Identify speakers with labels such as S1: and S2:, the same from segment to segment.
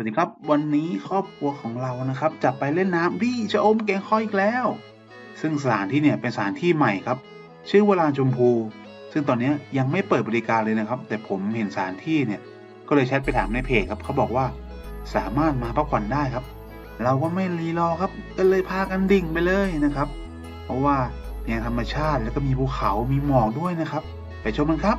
S1: วัสดีครับวันนี้ครอบครัวของเรานะครับ จะไปเล่นน้ำที่ชะอมแกงคอยอีกแล้ว ซึ่งสถานที่เนี่ยเป็นสถานที่ใหม่ครับ ชื่อว่าลานชมพู ซึ่งตอนนี้ยังไม่เปิดบริการเลยนะครับ แต่ผมเห็นสถานที่เนี่ยก็เลยแชทไปถามในเพจครับเขาบอกว่าสามารถมาพักผ่อนได้ครับ เราก็ไม่รีรอครับก็เลยพากันดิ่งไปเลยนะครับ เพราะว่าเนี่ยธรรมชาติแล้วก็มีภูเขามีหมอกด้วยนะครับ ไปชมกันครับ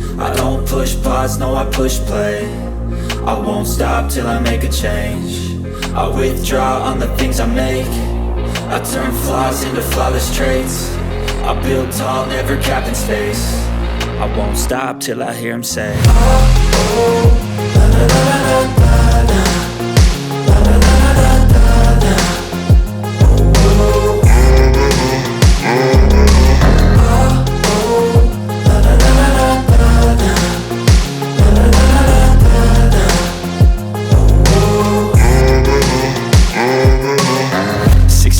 S2: I don't push pause, no I push play. I won't stop till I make a change. I withdraw on the things I make. I turn flaws into flawless traits. I build tall, never capped in space. I won't stop till I hear him say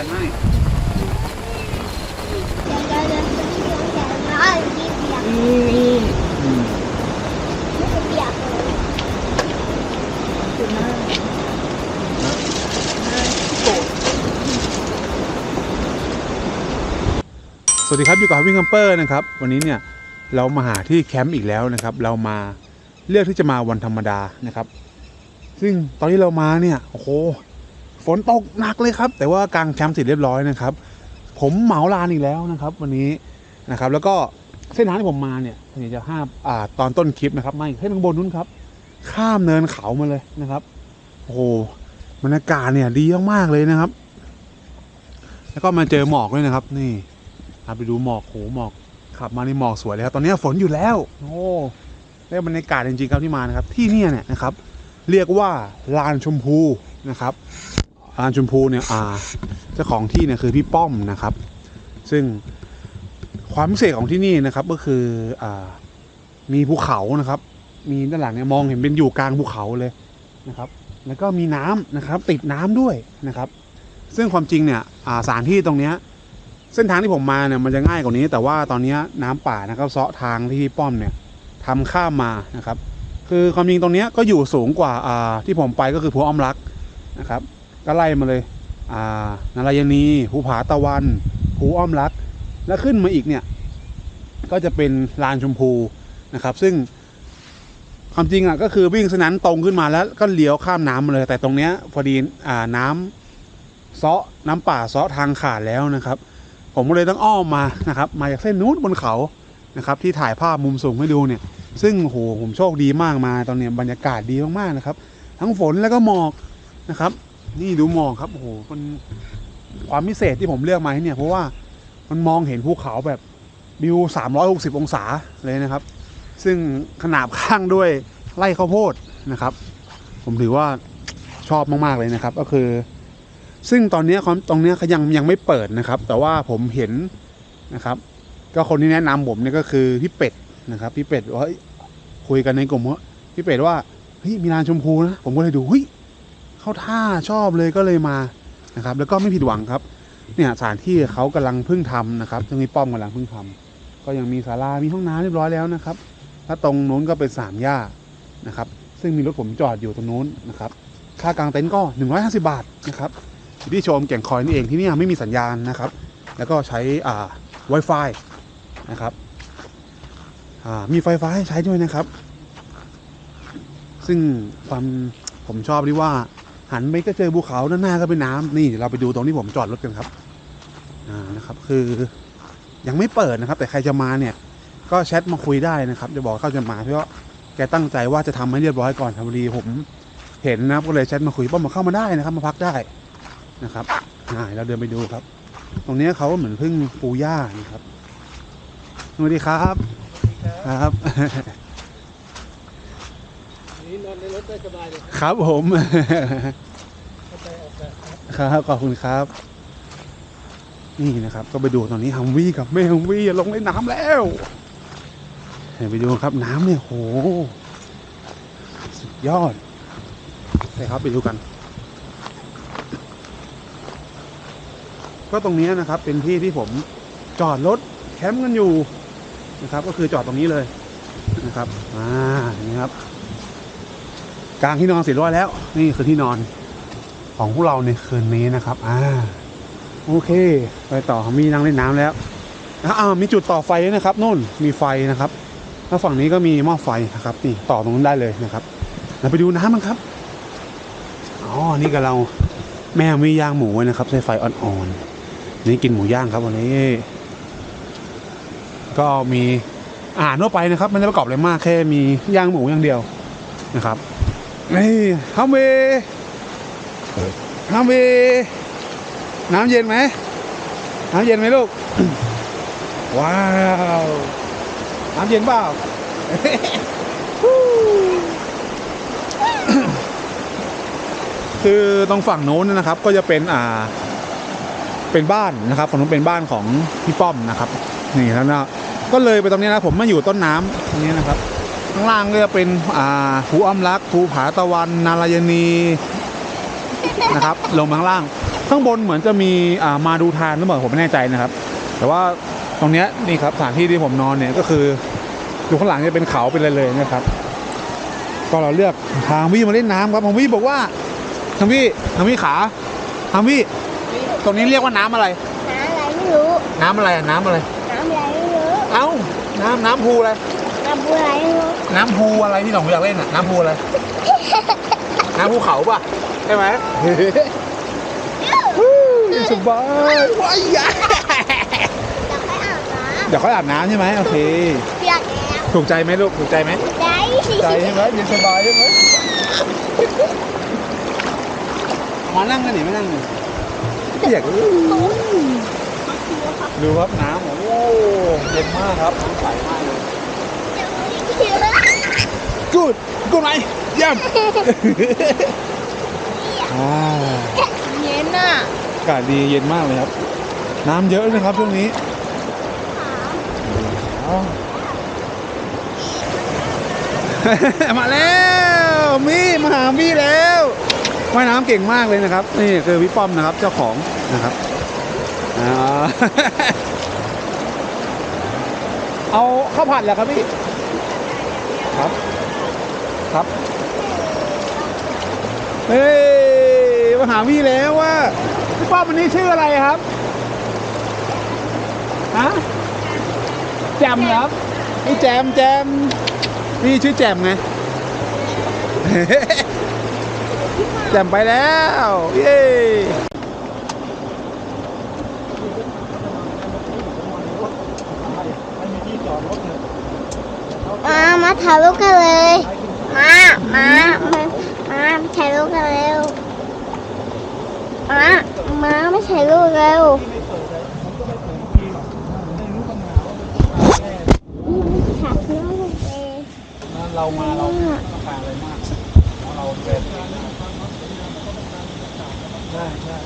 S3: สวัสดีครับ อยู่กับวิ่งคัมเปอร์นะครับ วันนี้เนี่ยเรามาหาที่แคมป์อีกแล้วนะครับ เรามาเลือกที่จะมาวันธรรมดานะครับ ซึ่งตอนที่เรามาเนี่ยโอ้โห ฝนตกหนักเลยครับ แต่ว่ากางแคมป์เสร็จเรียบร้อยนะครับ ผมเหมาลานอีกแล้วนะครับ วันนี้นะครับ แล้วก็เส้นทางที่ผมมาเนี่ยผมอยากจะห้าอ่าตอนต้นคลิปนะครับมาอีกเส้นข้างบนนู้นครับ ข้ามเนินเขามาเลยนะครับโอ้โหบรรยากาศเนี่ยดีมากๆเลยนะครับ แล้วก็มาเจอหมอกด้วยนะครับ นี่ไปดูหมอกโหหมอกขับมาในหมอกสวยเลยครับ ตอนนี้ฝนอยู่แล้ว โอ้ได้บรรยากาศจริงๆครับที่มานะครับ ที่เนี่ยเนี่ยนะครับ เรียกว่าลานชมพูนะครับ ลานชมพูเนี่ยอ่าเจ้าของที่เนี่ยคือพี่ป้อมนะครับ ซึ่งความพิเศษของที่นี่นะครับก็คืออ่ามีภูเขานะครับ มีด้านหลังเนี่ยมองเห็นเป็นอยู่กลางภูเขาเลยนะครับ แล้วก็มีน้ำนะครับ ติดน้ำด้วยนะครับ ซึ่งความจริงเนี่ยอ่าสถานที่ตรงเนี้ยเส้นทางที่ผมมาเนี่ยมันจะง่ายกว่านี้ แต่ว่าตอนนี้น้ำป่านะครับเซาะทางที่พี่ป้อมเนี่ยทำข้ามมานะครับ คือความจริงตรงนี้ก็อยู่สูงกว่าอ่าที่ผมไปก็คือภูอ้อมรักนะครับ ก็ไล่มาเลย อ่านารายณีภูผาตะวันภูอ้อมรัก แล้วขึ้นมาอีกเนี่ย ก็จะเป็นลานชมพูนะครับ ซึ่งความจริงอะก็คือวิ่งสนนั้นตรงขึ้นมาแล้วก็เลี้ยวข้ามน้ำมาเลย แต่ตรงเนี้ยพอดีอ่าน้ำเซาะน้ำป่าเซาะทางขาดแล้วนะครับ ผมก็เลยต้องอ้อมมานะครับ มาจากเส้นนู้นบนเขานะครับ ที่ถ่ายภาพมุมสูงให้ดูเนี่ย ซึ่งโหผมโชคดีมากมาตอนเนี้ยบรรยากาศดีมากๆนะครับ ทั้งฝนแล้วก็หมอกนะครับ นี่ดูหมอกครับโอ้โหมันความพิเศษที่ผมเลือกมาที่เนี่ยเพราะว่ามันมองเห็นภูเขาแบบวิว 360 องศาเลยนะครับ ซึ่งขนาบข้างด้วยไร่ข้าวโพดนะครับ ผมถือว่าชอบมาก ๆ เลยนะครับ ก็คือ ซึ่งตอนนี้ความตรงนี้เขายังยังไม่เปิดนะครับ แต่ว่าผมเห็นนะครับ ก็คนที่แนะนำผมเนี่ยก็คือพี่เป็ดนะครับพี่เป็ดว่าคุยกันในกลุ่มว่าพี่เป็ดว่าเฮ้ยมีลานชมพูนะผมก็เลยดูเฮ้ย เข้าท่าชอบเลยก็เลยมานะครับ แล้วก็ไม่ผิดหวังครับเนี่ยสถานที่เขากำลังเพิ่งทำนะครับซึ่งมีป้อมกำลังเพิ่งทำก็ยังมีศาลามีห้องน้ำเรียบร้อยแล้วนะครับถ้าตรงนู้นก็เป็นสามย่านะครับ ซึ่งมีรถผมจอดอยู่ตรงนู้นนะครับค่ากลางเต็นท์ก็ 150 บาทนะครับที่ชมแก่งคอยนี่เองที่นี่ไม่มีสัญญาณนะครับ แล้วก็ใช้อ่า Wi-Fi นะครับอ่ามีไฟฟ้าให้ใช้ด้วยนะครับ ซึ่งความผมชอบที่ว่า หันไปก็เจอภูเขาด้านหน้าก็เป็นน้ำนี่เราไปดูตรงที่ผมจอดรถกันครับอ่านะครับ คือยังไม่เปิดนะครับ แต่ใครจะมาเนี่ย ก็แชทมาคุยได้นะครับ จะบอกเขาจะมาเพราะแกตั้งใจว่าจะทำให้เรียบร้อยก่อนทำพอดีผม เห็นนะครับก็เลยแชทมาคุยป้อมมาเข้ามาได้นะครับ มาพักได้นะครับอ่าเราเดินไปดูครับ ตรงนี้เขาเหมือนเพึ่งปูหญ้านะครับสวัสดีครับครับ
S4: ถได้สบายเลย
S3: ครับผม
S4: ข้าใจออกแบบครับ
S3: ครับขอบคุณครับ นี่นะครับ ก็ไปดูตอนนี้ฮัมวี่กับแม่ฮัมวี่ลงเล่นน้ำแล้วไปดูครับน้ำเนี่ยโหสุดยอดไปครับไปดูกัน ก็ตรงนี้นะครับ เป็นที่ที่ผมจอดรถแคมป์กันอยู่นะครับ ก็คือจอดตรงนี้เลยนะครับ อ่านี่ครับ กลางที่นอนเสร็จร้อยแล้ว นี่คือที่นอนของพวกเราในคืนนี้นะครับ อ่า โอเค ไปต่อมีนั่งเล่นน้ำแล้วอ่ามีจุดต่อไฟด้วยนะครับนู่นมีไฟนะครับแล้วฝั่งนี้ก็มีหม้อไฟนะครับนี่ต่อตรงนั้นได้เลยนะครับเราไปดูน้ำมันครับอ๋อนี่กับเราแม่มีย่างหมูนะครับใช้ไฟอ่อนๆนี่กินหมูย่างครับวันนี้ ก็มีอาหารทั่วไปนะครับ ไม่ได้ประกอบอะไรมากแค่มีย่างหมูอย่างเดียวนะครับ นี่ฮัมเวฮัมเวน้ำเย็นไหมน้ำเย็นไหมลูก ว้าว น้ำเย็นเปล่าคือตรงฝั่งโน้นนะครับ ก็จะเป็นอ่า เป็นบ้านนะครับฝั่งโน้นเป็นบ้านของพี่ป้อมนะครับ นี่แล้วนะก็เลยไปตรงนี้นะผมมาอยู่ต้นน้ำตรงนี้นะครับ ข้างล่างก็จะเป็นอ่าภูอ้อมรักภูผาตะวัน นารายณีนะครับ ลงมาข้างล่าง ข้างบนเหมือนจะมีอ่ามาดูทานหรือเปล่าผมไม่แน่ใจนะครับ แต่ว่าตรงเนี้ยนี่ครับสถานที่ที่ผมนอนเนี่ยก็คืออยู่ข้างหลังจะเป็นเขาเป็นอะไรเลยนะครับ ก็เราเลือกทางวี่มาเล่นน้ำครับทางวี่บอกว่าทางวี่ทางวี่ขาทางวี่ตรงนี้เรียกว่าน้ำอะไร
S5: น้ำอะไรไม่รู้
S3: น้ำอะไรอะน้ำอะไร
S5: น้ำอะไรไม่รู้
S3: เอ้า น้ำน้ำพูอะไร
S5: น้ำ อะไรไม่รู้
S3: น้ำพูอะไรที่หนองอยากเล่นอะ น้ำพูอะไร น้ำภูเขาป่ะ ใช่ไหมสบายว้ายยะ
S5: อยากไปอาบน้
S3: เดี๋ยวเขาอาบน้ำใช่ไหมโอเคำ
S5: เปียกแล้ว
S3: ถูกใจไหมลูก ถูกใจไหม
S5: ได้
S3: ใจใช่ไหมเย็นสบายใช่ไหมมานั่งกันหนิไม่นั่งเลยอยากดูครับน้ำโอ้โหเย็นมากครับน้ำใสมากเลย กูดกูดไหมเยี่ยมอ่า
S5: เย็นน่ะ
S3: อากาศดีเย็นมากเลยครับ น้ำเยอะนะครับช่วงนี้อ๋อมาแล้วมี่มาหามี่แล้วว่ายน้ำเก่งมากเลยนะครับ นี่คือพี่ป้อมนะครับเจ้าของนะครับอ่าเอาข้าวผัดเหรอครับพี่ครับ ครับเฮ้ยมาหาพี่แล้วว่าพี่ป้อมวันนี้ชื่ออะไรครับฮะแจมครับนี่แจมแจมนี่ชื่อแจมไงแจมไปแล้วเย้
S5: มามาถ่ายรูปกันเลย มามามามาถ่ายรูกันเร็วมามาไม่ใช่ลูกเร็ว
S4: เปิดเลยมันก็ไม่เปิดทีได้รู้ปัญหาว่ามัน
S5: ร้องเอง
S3: เรามาเราไม่ต้องการอะไรมากเราะเราเป็น
S4: ใช่ใช่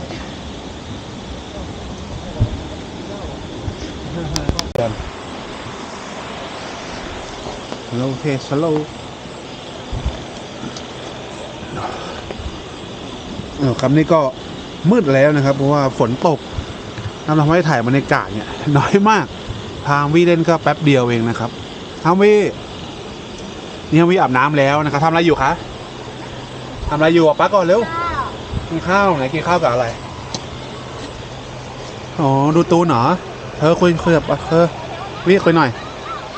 S3: โอเคสโลเออครับนี่ก็มืดแล้วนะครับ เพราะว่าฝนตกทำให้ถ่ายบรรยากาศเนี่ยน้อยมาก ทางวีเล่นก็แป๊บเดียวเองนะครับทางวีนี่ทางวีอาบน้ำแล้วนะครับทำอะไรอยู่คะทำอะไรอยู่อะป้าก่อนเร็วกินข้าวไหนกินข้าวกับอะไรอ๋อดูตูนเหรอเธอคุยคุยกับเธอวิคุยหน่อย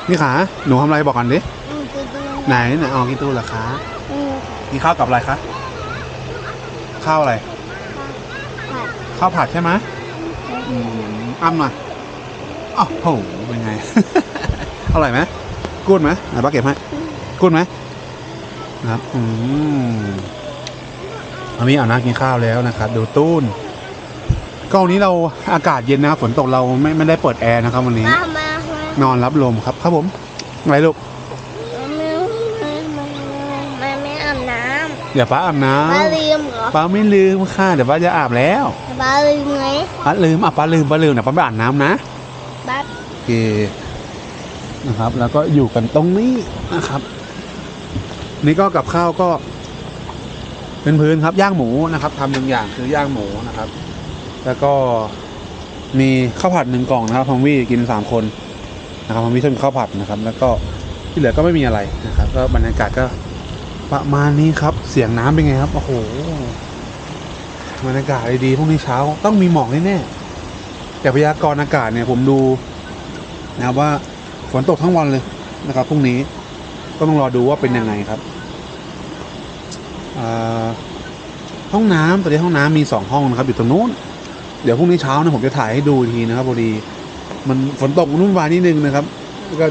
S3: นี่ขาหนูทำอะไรบอกก่อนดิ
S5: อืมดูดู
S3: ไหนไหนอ๋อกินตูนเหรอคะ
S5: อืม
S3: กินข้าวกับอะไรคะ ข้าวอะไร
S5: ผัด
S3: ข้าวผัดใช่ไหมอืมอ้ำหน่อยอ้าวโหเป็นไง อร่อยไหมกุ้นไหมไหนป้าเก็บให้กุ้นไหมนะครับ อืมอามีเอานะกินข้าวแล้วนะครับดูตู้นก็วันนี้เราอากาศเย็นนะครับฝนตกเราไม่ไม่ได้เปิดแอร์นะครับวันนี้
S5: มามามา
S3: นอนรับลมครับ ครับผมไงลูก
S5: มามามาไม่อาบน้
S3: เดี๋ยวป้าอาบน้ำ
S5: ป้าลืมเหรอำ
S3: ป้าไม่ลืมค่ะเดี๋ยวป้าจะอาบแล้ว
S5: ป้าลืมไหม
S3: ป้าลืมอะป้าลืมป้าลืมเดี๋ยวป้าไปอาบน้ำนะ
S5: ป้า
S3: โอเคนะครับ แล้วก็อยู่กันตรงนี้นะครับ นี่ก็กับข้าวก็เป็นพื้นครับย่างหมูนะครับทำหนึ่งอย่างคือย่างหมูนะครับ แล้วก็มีข้าวผัดหนึ่งกล่องนะครับพอมวี่กินสามคนนะครับพอมวี่ชอบกินข้าวผัดนะครับ แล้วก็ที่เหลือก็ไม่มีอะไรนะครับ ก็บรรยากาศก็ประมาณนี้ครับเสียงน้ำเป็นไงครับ โอ้โหบรรยากาศดีๆพรุ่งนี้เช้าต้องมีหมอกแน่ๆแต่พยากรณ์อากาศเนี่ยผมดูนะว่าฝนตกทั้งวันเลยนะครับพรุ่งนี้ก็ต้องรอดูว่าเป็นยังไงครับอ่าห้องน้ำตอนนี้ห้องน้ำมีสองห้องนะครับ อยู่ตรงนู้น เดี๋ยวพรุ่งนี้เช้านะผมจะถ่ายให้ดูทีนะครับพอดีมันฝนตกนุ่นวายนิดนึงนะครับ แล้วก็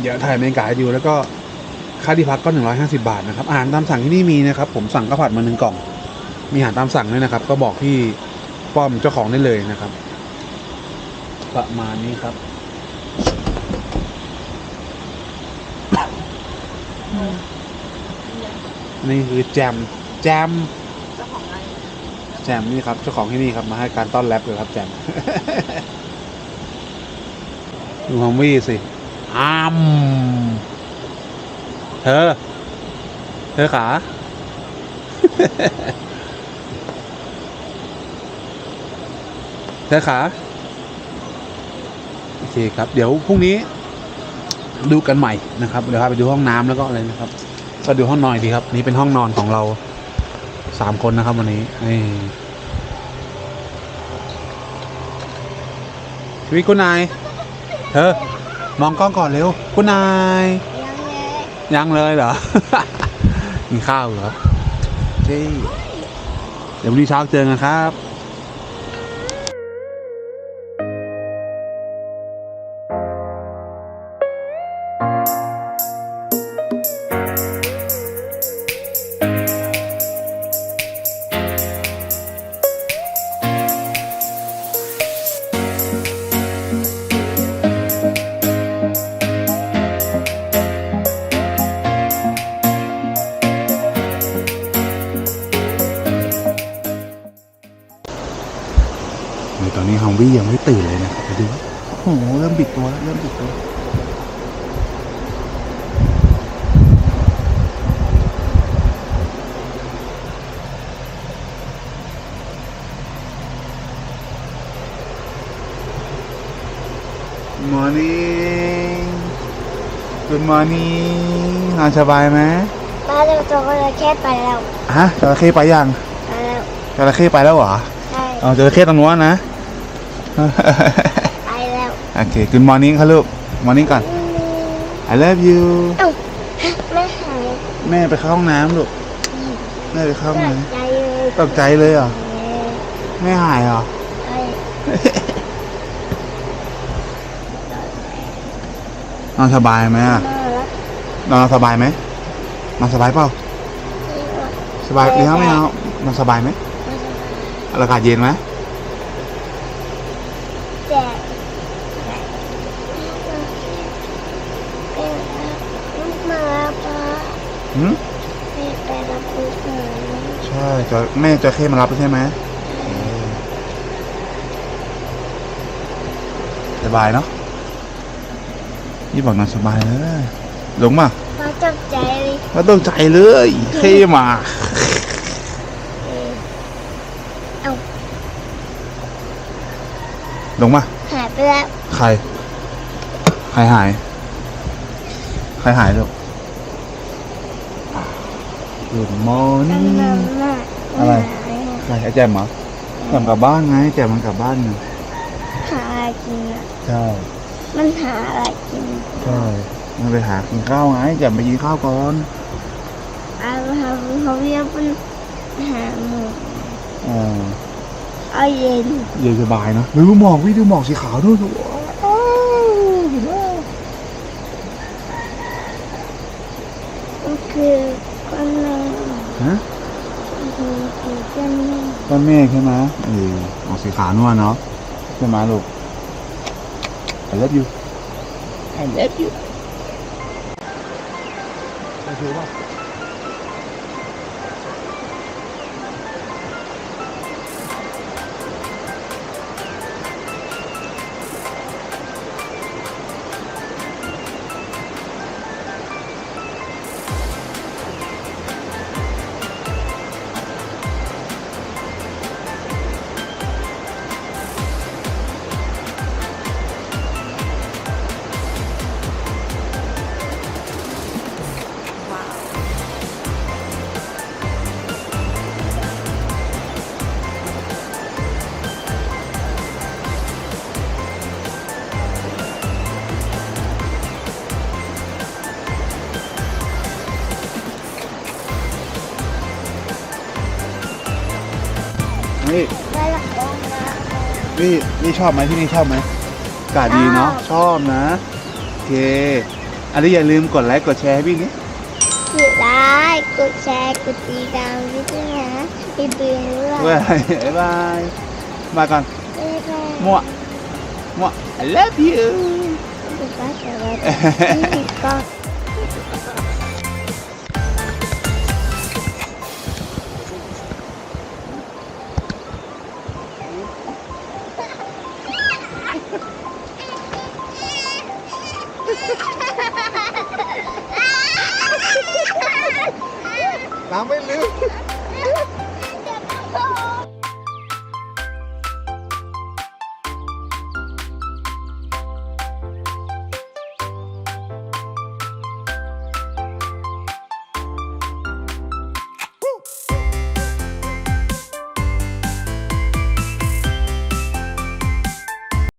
S3: เดี๋ยวถ่ายบรรยากาศให้ดูแล้วก็ ค่าที่พักก็หนึ่งร้อยห้าสิบาทนะครับอาหารตามสั่งที่นี่มีนะครับ ผมสั่งข้าวผัดมาหนึ่งกล่อง มีอาหารตามสั่งด้วยนะครับ ก็บอกพี่ป้อมเจ้าของได้เลยนะครับ ประมาณนี้ครับนี่คือแจมแจมแจมนี่ครับเจ้าของที่นี่ครับมาให้การต้อนรับเลยครับแจมดูฮัมวี่สิอ้าม เธอ เธอขา เธอขา โอเคครับ เดี๋ยวพรุ่งนี้ ดูกันใหม่นะครับ เดี๋ยวพาไปดูห้องน้ำแล้วก็อะไรนะครับ ก็ดูห้องนอนดีครับ นี่เป็นห้องนอนของเราสามคนนะครับวันนี้นี่ชีวิตคุณนาย เธอ มองกล้องก่อนเร็ว คุณนาย
S5: ยังเลย
S3: ยังเลยเหรอ กินข้าวเหรอเจ๊เดี๋ยววันนี้เช้าเจอกันครับ ตอนนี้ฮัมวี่ยังไม่ตื่นเลยนะครับไปดูโอ้โหเริ่มบิดตัวแล้วเริ่มบิดตัวมอร์นิ่ง Good morning นอนสบายไหม
S5: ป้าจะตัวก็จะแค่ไปแล้ว
S3: ฮะจระเข้ไปยัง
S5: ไปแล้ว
S3: จระเข้ไปแล้วเหรอ
S5: ใช่
S3: เอาจระเข้ตรงนู้นนะ
S5: ไปแล้ว
S3: โอเค Good morning ครับลูก morning ก่อน I love you
S5: เอ้าแม่หาย
S3: แม่ไปเข้าห้องน้ำลูกแม่ไปเข้าห้องน้
S5: ใจเลยำ
S3: ตกใจเลยเหรอแม่หายเหรอ
S5: ใช่
S3: นอนสบายไหมอะ
S5: มาแล้ว
S3: นอนสบายไหมนอนสบายเปล่าสบายเลี้ยงไม่เอานอนสบายไหมอากาศเย็นไหม
S5: แต่เป็นมาปะ
S3: หืม
S5: ไปไปรับผู้ชาย
S3: ใช่จอแม่จอเข้มารับแล้วใช่ไหมสบายเนาะนี่บอกนอนสบายเลยลงมา
S5: มาจับใจเลย
S3: ไม่ต้องใจเลยเข้มา
S5: เอา
S3: ลงมา
S5: หายไปแล้ว
S3: ใคร ใครหาย ใครหายลูก Good
S5: นั่น
S3: morning
S5: นั่นน่ะ
S3: อะไร
S5: หาย
S3: ใครไอ้แจมเหรอแจมกลับบ้านไงแจมมันกลับบ้านไง
S5: หาอะไรกินอะ
S3: ใช่
S5: มันหาอะไรกิน
S3: ใช่ มันไปหากินข้าวไงแจมไปกินข้าวก่อน
S5: เอาหาเขาเรียกเป็นหาหมู
S3: อ่า
S5: เอาเย็น
S3: เย็นสบายเนอะดูหมอกวิดูหมอกสีขาวด้วยดู
S5: มันคือก้อนแมง
S3: ฮะ
S5: มันคือคือก้อนแมง
S3: ก้อนเมฆใช่ไหมเออหมอกสีขาวนวลเนาะใช่ไหมลูก I love you I love you โอเค นี่
S5: ไปละกองนะ
S3: นี่นี่ชอบไหมที่นี่ชอบไหมอากาศดีเนาะชอบนะโอเค อันนี้อย่าลืมกดไลค์กดแชร์ให้พี่นี่
S5: กดไลค์กดแชร์กดติดตามด้วยนะพี่เบียร์ด้วย
S3: บ๊ายบายบ๊ายบายมาก่อน
S5: บ๊ายบาย
S3: มั่วมั่ว I love you
S5: บ๊ายบายสวัสดีพี่กอง